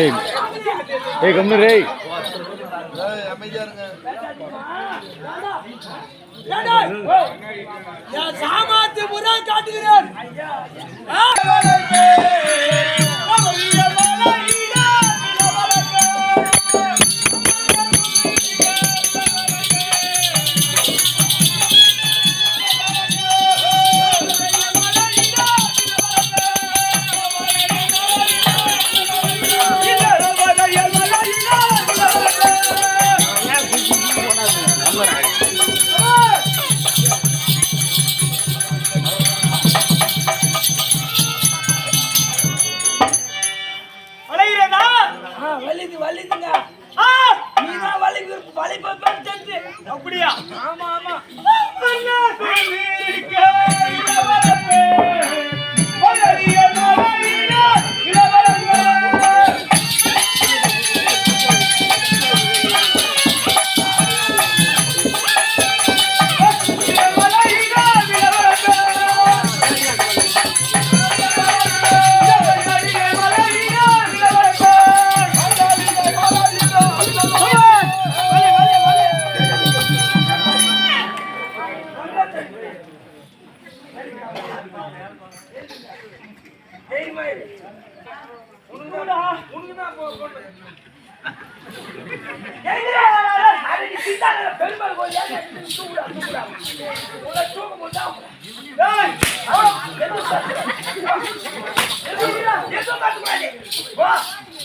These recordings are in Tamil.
ஏய் ஏய் கம்மு ரே சாமாத்து முறை காட்டுகிறேன். அப்படியா? ஆமா ஆமா.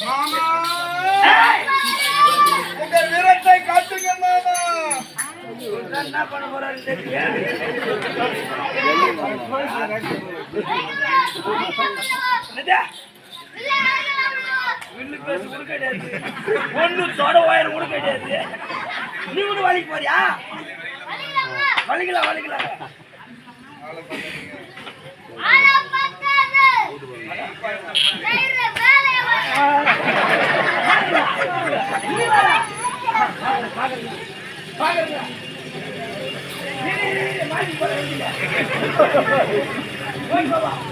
மாமா! உங்க வீரத்தை காட்டுங்க மாமா! என்ன பண்ண போறாரு வில்லு பேசு கூட கிடையாது ஒண்ணு தொட உயரம் கூட கிடையாது நீ கூட வலிக்கு போறியா வலிக்கலாம் வலிக்கலாம் 这话你说吧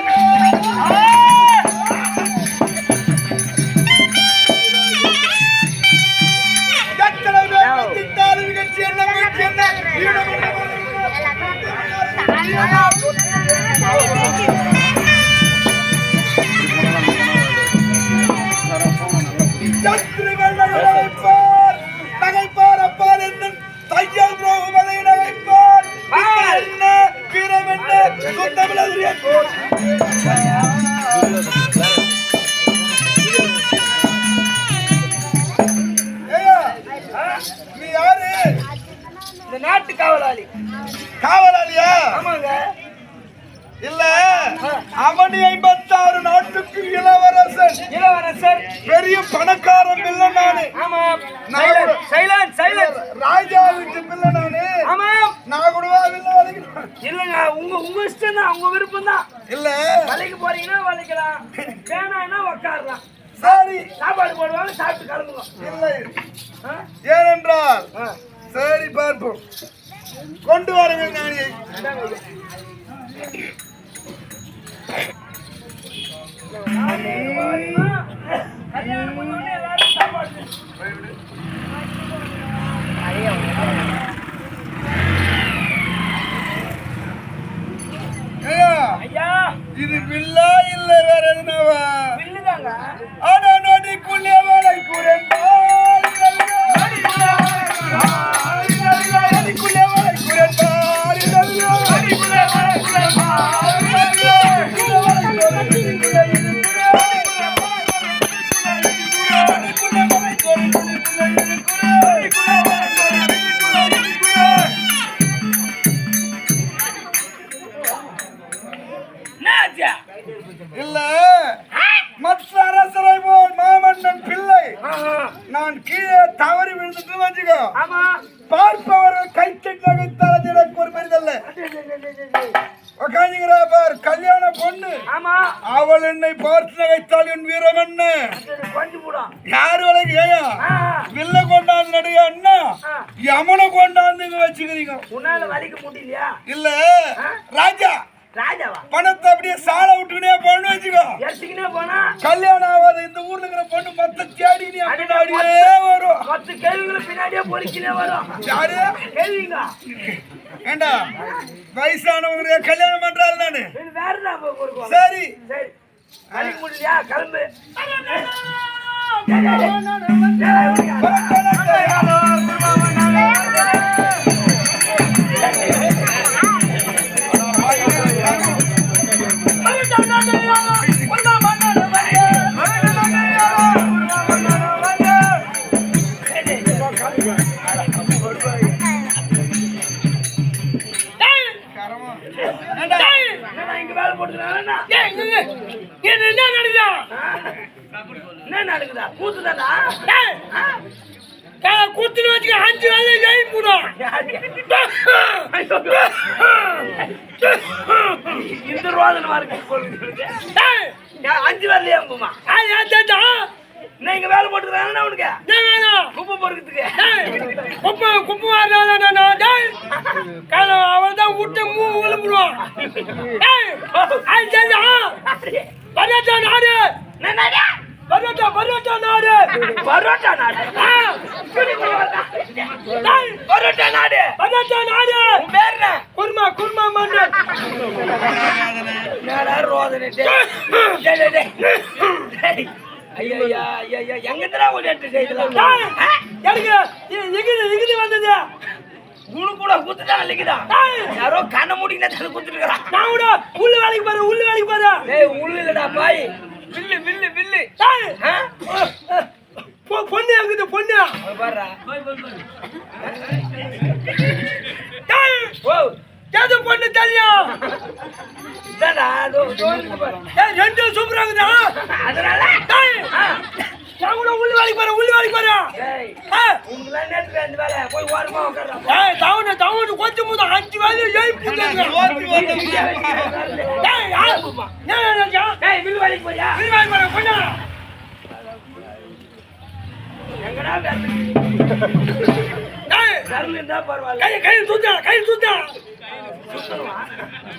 Just சரி. சாப்பாடு போடுவாங்க சாப்பிட்டு கிளம்புங்க இல்லை? ஏனென்றால். சரி பார்ப்போம். கொண்டு வாருங்கள் ஞானியை. இது வில்லா இல்ல வேற என்னவா? வில்லுதாங்க ஆனா நொடிக்குள்ளே வேலை குறைந்தால் அப்படியே சால விட்டுக்கினே பொண்ணு வச்சுக்கோ. எடுத்துக்கினே போனா கல்யாணம் ஆகாத இந்த ஊர்ல இருக்கிற பொண்ணு மொத்த தேடி நீ பின்னாடியே வரும். மொத்த கேள்விகளை பின்னாடியே பொறிக்கினே வரும். யாரு? கேள்விங்க. ஏண்டா? வயசானவங்க கல்யாணம் பண்றாரு நானு வேற சரி. சரி. கிளம்பு இங்க வேலை போட்டுக்கிறானா? என்ன நடக்குதா? என்ன நடக்குதா? கூத்துதானா? குத்துன்னு வச்சுக்க அஞ்சு வேலை ஜெயி போடும் இந்த ரோதனமா இருக்கு. அஞ்சு வரலையா அம்புமா என்ன இங்க வேலை போட்டுக்கிறானா உனக்கு? குப்பை பொறுக்கிறதுக்கு. குப்பை குப்பை அவன் தான் விட்டு மூ விழுப்புடுவான். பரோட்டா நாடு? பரோட்டா பரோட்டா நாடு. பரோட்டா நாடு. பரோட்டா நாடு. பரோட்டா நாடு. என்ன? குருமா குருமா என்னடா ரோதனை டேய். டேய், டேய், டேய். டேய். ஐயையா, ஐயையா, எங்கிருந்துடா ஓடிட்டு? எனக்கு இ- இகுது இகுது வந்தது? உனக்கு கூட குத்துட்டான் இல்லைக்குதா யாரோ கண்ண மூடினா தலை குத்துட்டு நான் கூட உள்ள வேலைக்கு போறேன் உள்ள வேலைக்கு போறேன். டேய் உள்ள இல்லடா பாய். வில்லு வில்லு வில்லு. பொண்ணு எங்குது பொண்ணு. டேய், ஓ எது பொண்ணு தெரியும்? ரெண்டும் சூப்பராகுதா அதனால? நான் கூட உள்ள வேலைக்கு போறேன் உள்ள வேலைக்கு போறேன். போய் ஓரமா உட்கார்றா. ஏய் தவணை தவணை கொஞ்சம் போது அஞ்சு வேலை ஓத்தி ஓத்தி ஏய் யார்? ஏன் நினைச்சா டேய், வில்லு வேலைக்கு போறியா? உள்ள வேலைக்கு போறேன் கொஞ்சம் எங்கடா? ஏய் விரல் இருந்தா பரவாயில்ல. கை கை தூத்தா கை தூத்தா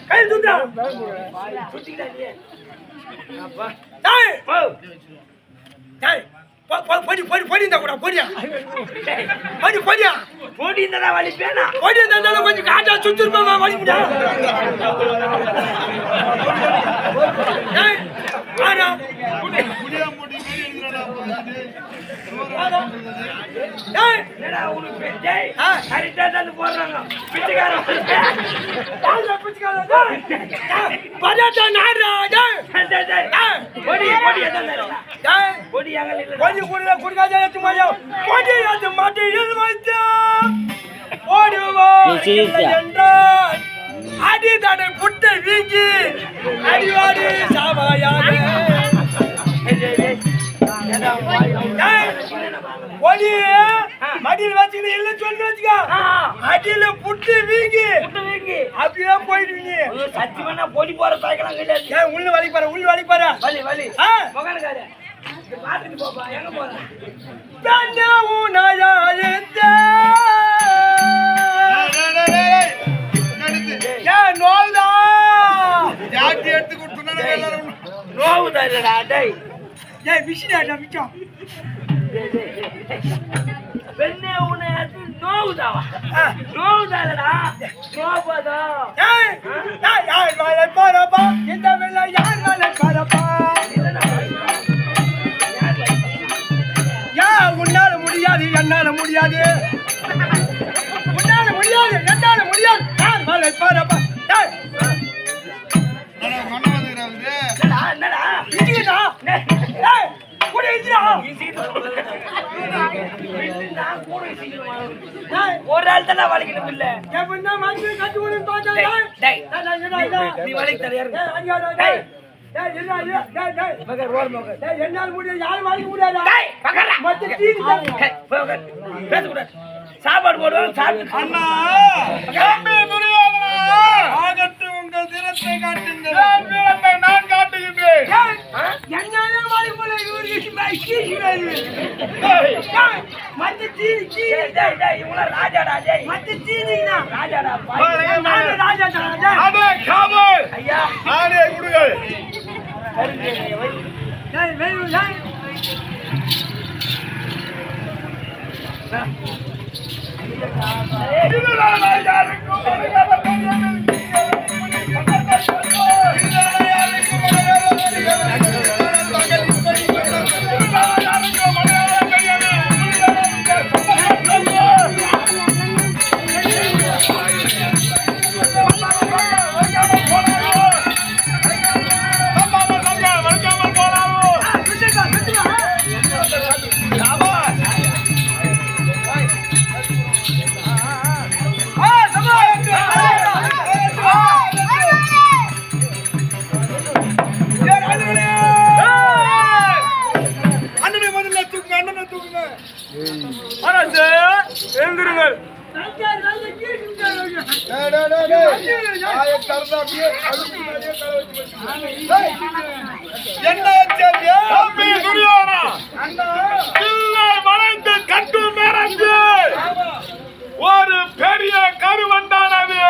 கையில் தூத்தா சுத்திக்கிட்டா நீ. அப்பா. போ. ஏய் பொடி பொடி பொடி இந்த கூட பொடியா பொடி பொடியா போட்டி இருந்தா வலிப்பேனா? பொடி கொஞ்சம் காட்டா முடியா ஆனா முடியா அடி தடை புட்டை வீங்கி அடிவாடி சாவாயானே. டேய், மடியில் வச்சுக்கிட்டு சொல்லி வச்சுக்க ஆ, அடியில புட்டு வீங்கி புட்டு வீங்கி. அப்படியே போயிடுவீங்க சத்தியமா பொடி போற தாய்க்கலாம் கிடையாது ஏன் உள்ள வலிக்கு பாரு உள்ள வலிக்கு பாரு வலி வலி ஆ. மகனுக்காரு பாத்துட்டு போப்பா எங்க ஜாக்கி எடுத்து கொடுத்துனா எல்லாரும் நோவுதா இல்லடா டேய் ஏன் விசிடாடா மிச்சம் பெண்ணே உன்னை நோவுதாவா ஆ. நோவுதா ஏய் யார் மேல பாரப்பா இந்த வெள்ள யார் மேல பாரப்பா யா உன்னால முடியாது என்னால முடியாது உன்னால முடியாது என்னால முடியாது யார் மேல பாரப்பா என்ன, ஐயா, டேய், முடியாது, யாரும் சாப்பாடு போடுவாங்க சாப்பிட்டு அண்ணா தம்பி துரியோதனா ஆகட்டும் உங்கள் திறத்தை காட்டுங்கள் வீரத்தை நான் காட்டுகின்றேன். இவருக்கு மேல கீச்சு வேறு. டேய், ஏய், மத்த வச்சு. டேய், என்ன ஆச்சு அது? தம்பி துரியோதனா. அண்ணா. இல்லை வளைந்து கட்டு மேரஞ்சு. ஒரு பெரிய கருவண்டானது.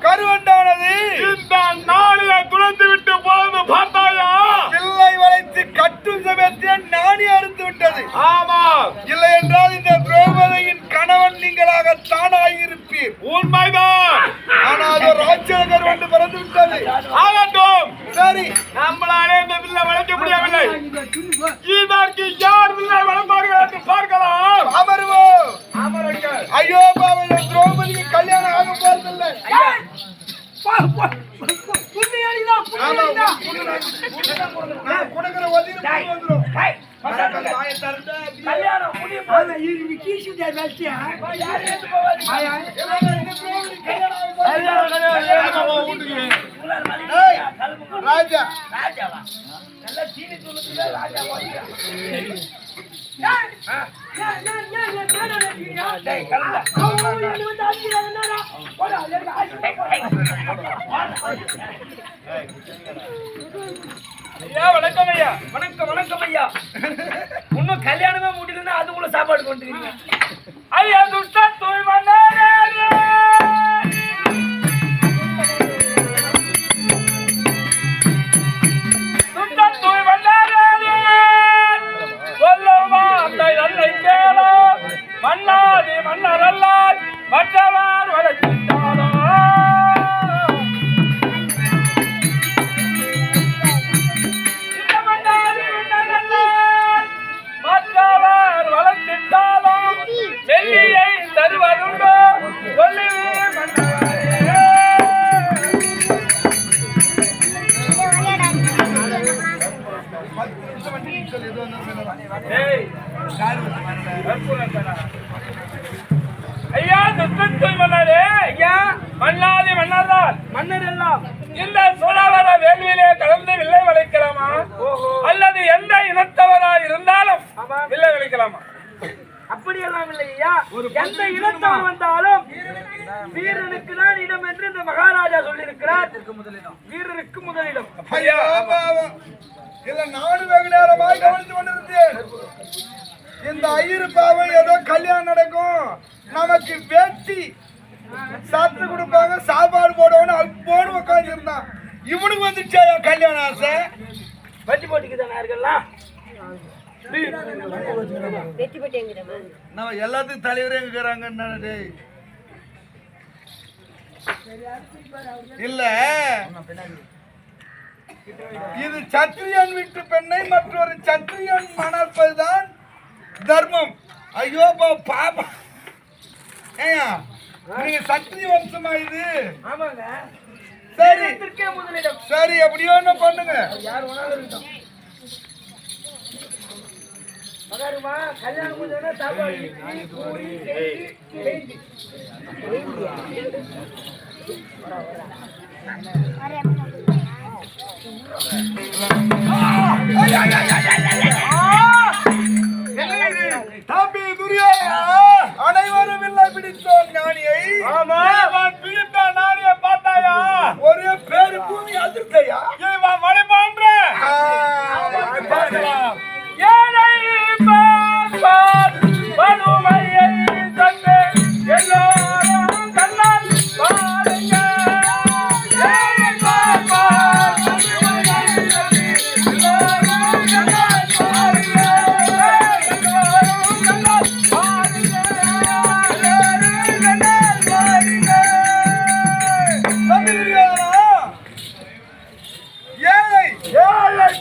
கருவண்டானது? இந்த நாளில துளைந்து விட்டு போனது பார்த்தாயா? பிள்ளை வளைத்து கட்டும் சமயத்தில் நாணி அறுத்து விட்டது. ஆமா. இல்லை என்றால் இந்த திரௌபதியின் கணவன் நீங்களாக தானாயிருப்பீர் உண்மைதான். ஆனால் ராட்சத கருவண்டு பிறந்து விட்டது. ஆகட்டும். சரி. நம்மளாலே இந்த வில்லை வளைக்க முடியவில்லை. இதற்கு யார் வில்லை ஐயா வணக்கம் ஐயா. வணக்கம் வணக்கம் ஐயா. இன்னும் கல்யாணமே முடியலன்னா அதுக்குள்ள சாப்பாடு கொண்டு ஐயா ஐயா துஷ்டத்துள் மன்னரே ஐயா மன்னாதி மன்னர்தான். மன்னர் எல்லாம் இந்த சோழாவர வேள்வியிலே கலந்து வில்லை வளைக்கலாமா? அல்லது எந்த இனத்தவரா இருந்தாலும் வில்லை வளைக்கலாமா? அப்படியெல்லாம் இல்லை ஐயா. எந்த இனத்தவர் வந்தாலும் வீரனுக்கு தான் இடம் என்று இந்த மகாராஜா சொல்லியிருக்கிறார். வீரனுக்கு முதலிடம். ஐயா பாவம் இல்ல நானும் வெகு நேரமாக கவனித்து கொண்டிருந்தேன். இந்த ஐயரு பாவம் ஏதோ கல்யாணம் நடக்கும். நமக்கு வெட்டி சத்து கொடுப்பாங்க சாப்பாடு போடுவோம்னு அப்போடு உட்காந்து இருந்தான் இவனுக்கு வந்துச்சா கல்யாணம் ஆசை? பட்டி போட்டிக்கு தானே இருக்கலாம். நம்ம எல்லாத்துக்கும் தலைவரே இருக்கிறாங்க டேய். இல்ல. இது சத்திரியன் வீட்டு பெண்ணை மற்றொரு சத்திரியன் மணப்பதுதான் தர்மம். ஐயோ பா பாபா. ஏயா நீங்க சத்திரிய வம்சமா இது? ஆமாங்க. சரி. சரி எப்படியோ ஒண்ணு பண்ணுங்க? கல்யாணம் தம்பி துரியோதனா அனைவரும் இல்லை பிடித்தோம் ஞானியை ஆமா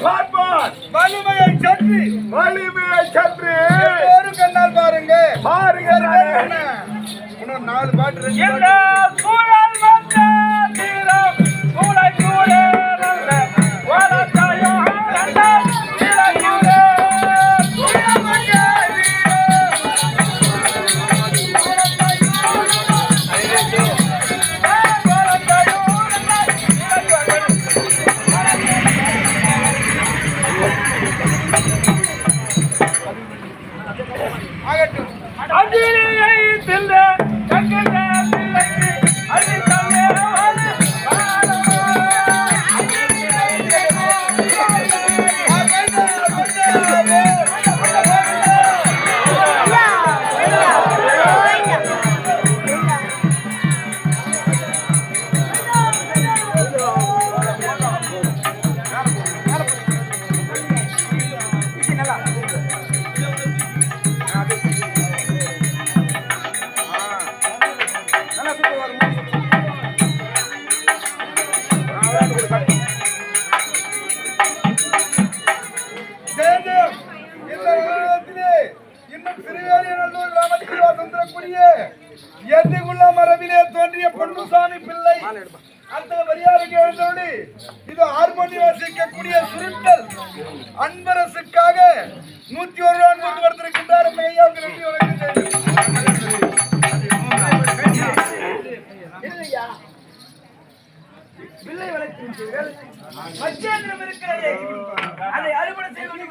பார்ப்பார். வலிமையை சற்றி வலிமையை சற்று எல்லோரும் கண்ணால் பாருங்க. பாருங்க நாலு பாட்டு அந்த மரியாதைக்கு எழுந்தோடி இது ஹார்மோனி வாசிக்கக்கூடிய சுருட்டல் அன்பரசுக்காக நூத்தி ஒரு ரூபாய் கொண்டு நன்றி வணக்கம். வளர்க்கிறீர்கள் மச்சேந்திரம் இருக்கிறதே. அதை அறுவடை செய்வது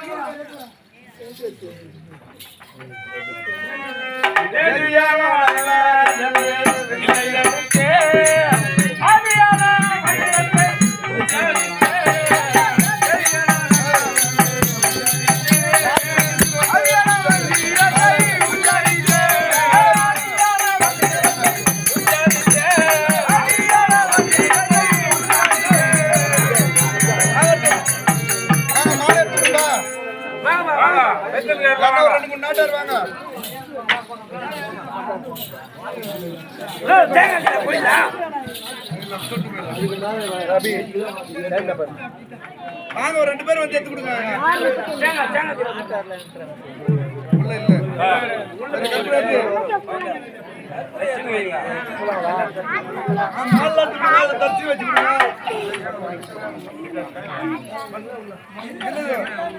நாட்டார் வாங்க வாங்க ஒரு ரெண்டு பேரும் வந்து எடுத்து கொடுங்க. சரி, தச்சு வச்சுக்கோங்க.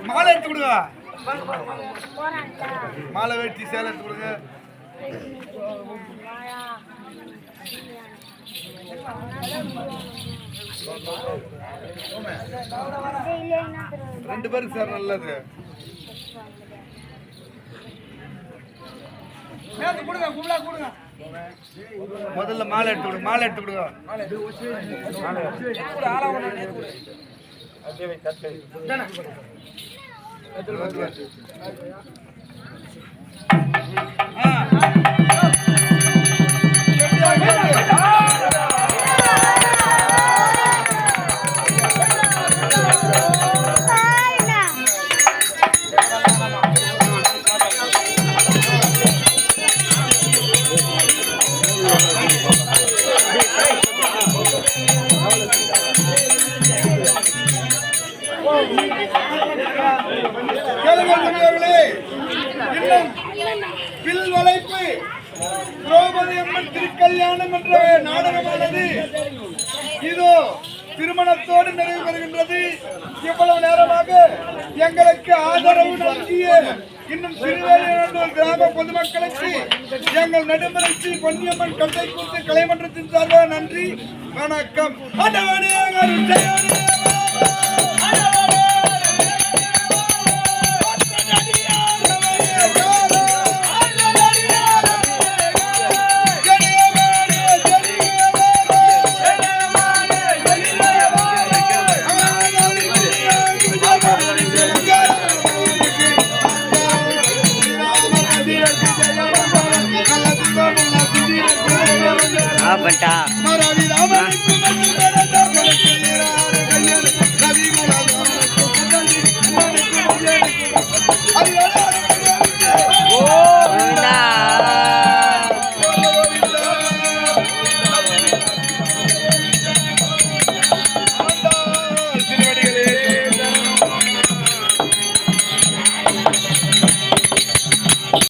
மாலை எடுத்து கொடுங்க. மாலை வெட்டி சேலை எடுத்து கொடுங்க. ரெண்டு பேருக்கு சார் நல்லது. முதல்ல மாலை எடுத்து கொடுங்க. மாலை எடுத்து கொடுங்க கேளுங்கள் இன்னும் வில் வளைப்பு திரௌபதி அம்மன் திருக்கல்யாணம் என்ற நாடகமானது இதோ திருமணத்தோடு நிறைவு பெறுகின்றது. இவ்வளவு நேரமாக எங்களுக்கு ஆதரவு நல்கிய இன்னும் திருவேலியனூர் கிராம பொதுமக்களுக்கு எங்கள் நடுமலர்ச்சி பொன்னியம்மன் கட்டை கூத்து கலைமன்றத்தின் சார்பாக நன்றி வணக்கம். ஆண்டவனே,